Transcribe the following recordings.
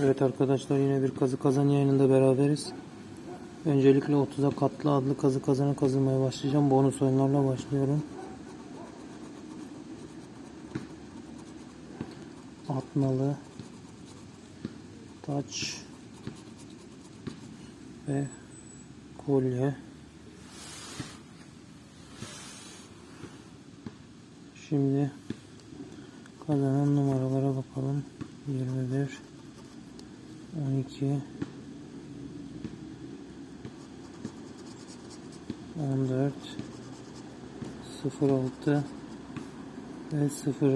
Evet arkadaşlar yine bir kazı kazan yayınında beraberiz. Öncelikle 30'a katlı adlı kazı kazanı kazımaya başlayacağım. Bonus oyunlarla başlıyorum. Atmalı, taç ve kolye. Şimdi kazanan numaralara bakalım. 21 12 14 06 ve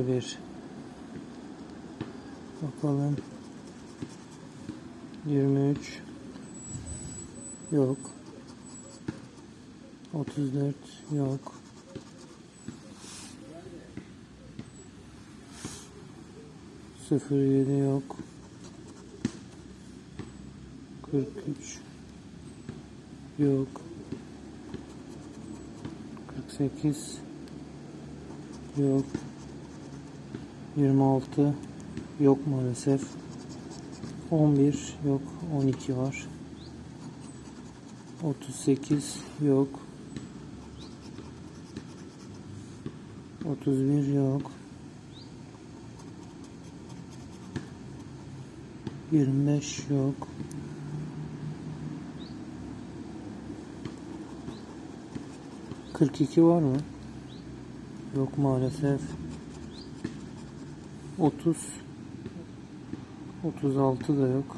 01 Bakalım. 23 yok. 34 yok. Sıfır yedi yok. 43 yok. 48 yok. 26 yok maalesef. 11 yok. 12 var. 38 yok. 31 yok. 25 yok 42 var mı? Yok maalesef. 30 36 da yok.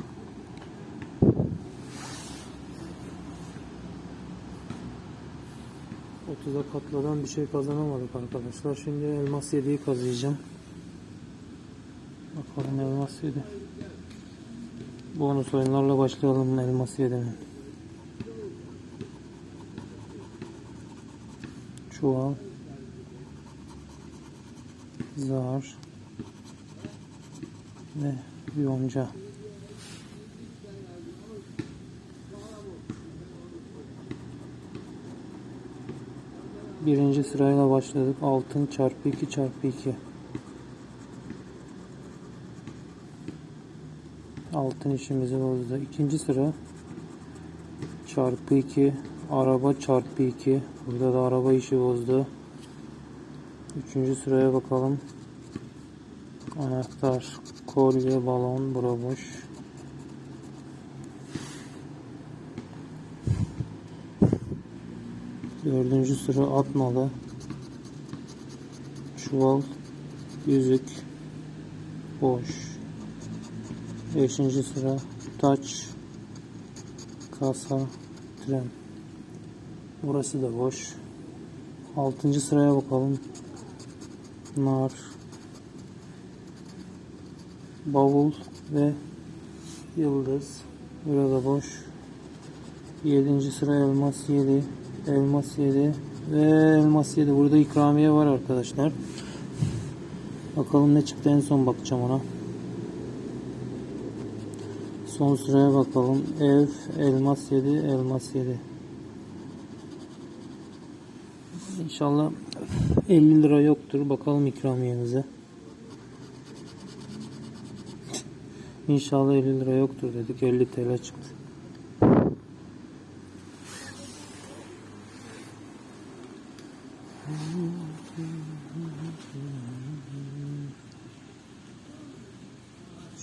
Otuza katladan bir şey kazanamadık arkadaşlar. Şimdi elmas 7'yi kazıyacağım. Bakalım elmas 7. Bonus oyunlarla başlayalım elmas 7'nin. Çuval zar ve yonca. Birinci sırayla başladık. Altın çarpı 2 çarpı 2 altın işimizi bozdu. İkinci sıra çarpı 2 araba çarpı 2 burada da araba işi bozdu. Üçüncü sıraya bakalım. Anahtar kolye balon bura boş. Dördüncü sıra atmalı. Çuval yüzük boş. Beşinci sıra taç kasa tren Burası da boş. Altıncı sıraya bakalım. Nar. Bavul ve yıldız. Burada boş. Yedinci sıra elmas yedi. Elmas yedi. Ve elmas yedi. Burada ikramiye var arkadaşlar. Bakalım ne çıktı en son bakacağım ona. Son sıraya bakalım. Ev, elmas yedi, elmas yedi. İnşallah 50 lira yoktur. Bakalım ikramiyemize. İnşallah 50 lira yoktur dedik. 50 TL çıktı.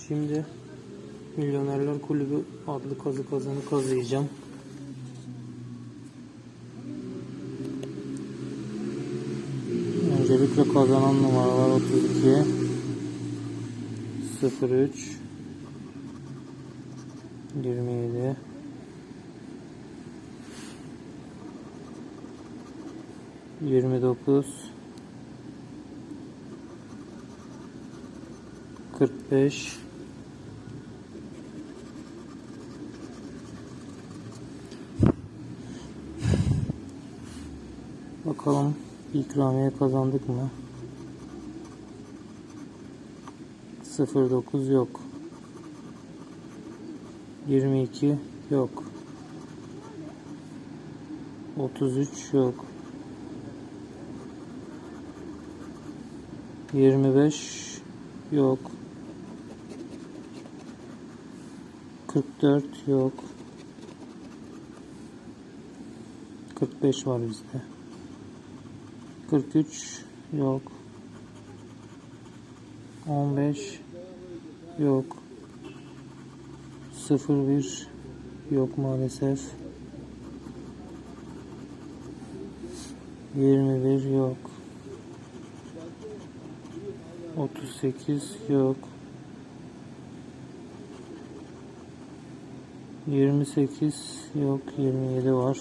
Şimdi Milyonerler Kulübü adlı kazı kazanı kazıyacağım. Öncelikle kazanan numaralar 32 03 27 29 45 Bakalım ikramiye kazandık mı? 09 yok. 22 yok. 33 yok. 25 yok. 44 yok. 45 var bizde. 43 yok. 15 yok. 01 yok maalesef. 21 yok. 38 yok. 28 yok. 27 var.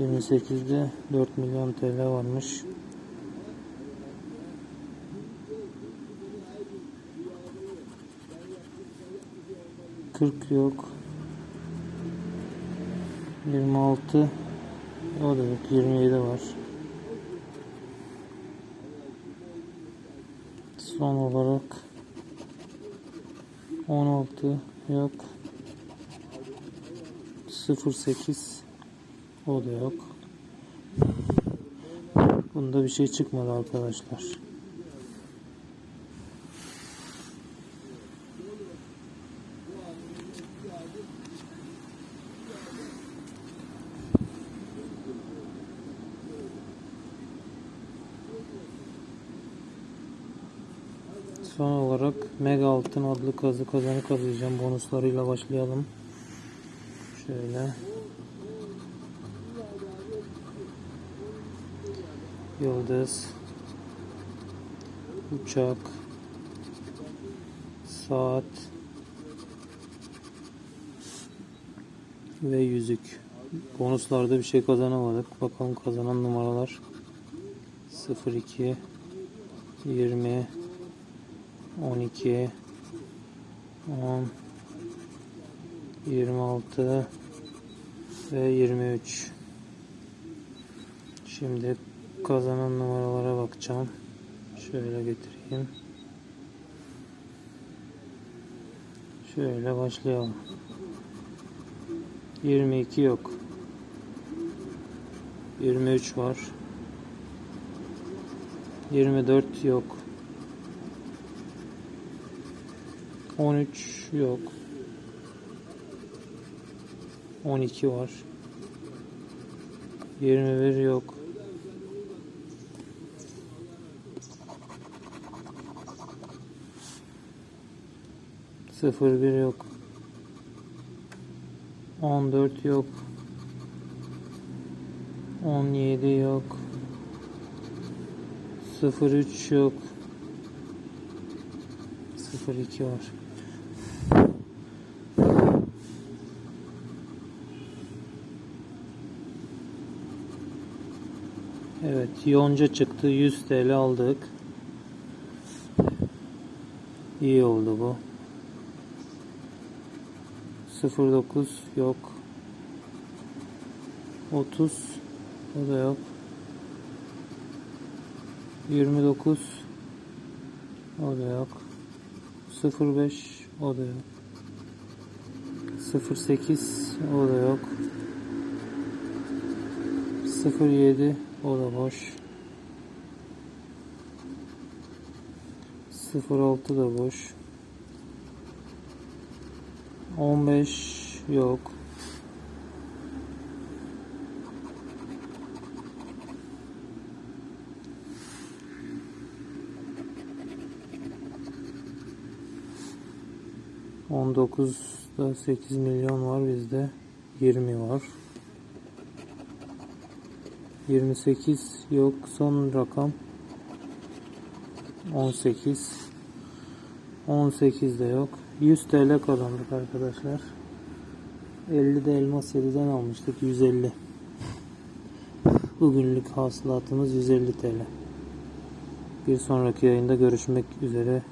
28'de 4 milyon TL varmış. Kırk yok. 26 o da yok. 27 var. Son olarak 16 yok. 08 o da yok. Bunda bir şey çıkmadı arkadaşlar. Son olarak Mega Altın adlı kazı kazanı kazıyacağım. Bonuslarıyla başlayalım. Şöyle. Yıldız. Uçak. Saat. Ve yüzük. Bonuslarda bir şey kazanamadık. Bakalım kazanan numaralar. 02 20 12 10 26 ve 23 Şimdi kazanan numaralara bakacağım. Şöyle getireyim. Şöyle başlayalım. 22 yok. 23 var. 24 yok. 13 yok. 12 var. 21 yok. Sıfır bir yok. 14 yok. 17 yok. 03 yok. 02 var. Evet, yonca çıktı. 100 TL aldık. İyi oldu bu. 09 yok. 30 o da yok. 29 o da yok. 05 o da yok. 08 o da yok. 07 o da boş. 06 da boş. 15 yok. On dokuzda sekiz milyon var bizde. Yirmi var. Yirmi sekiz yok. Son rakam. On sekiz. On sekiz de yok. 100 TL kazandık arkadaşlar. 50 de elmas 7'den almıştık. 150. Bugünlük hasılatımız 150 TL. Bir sonraki yayında görüşmek üzere.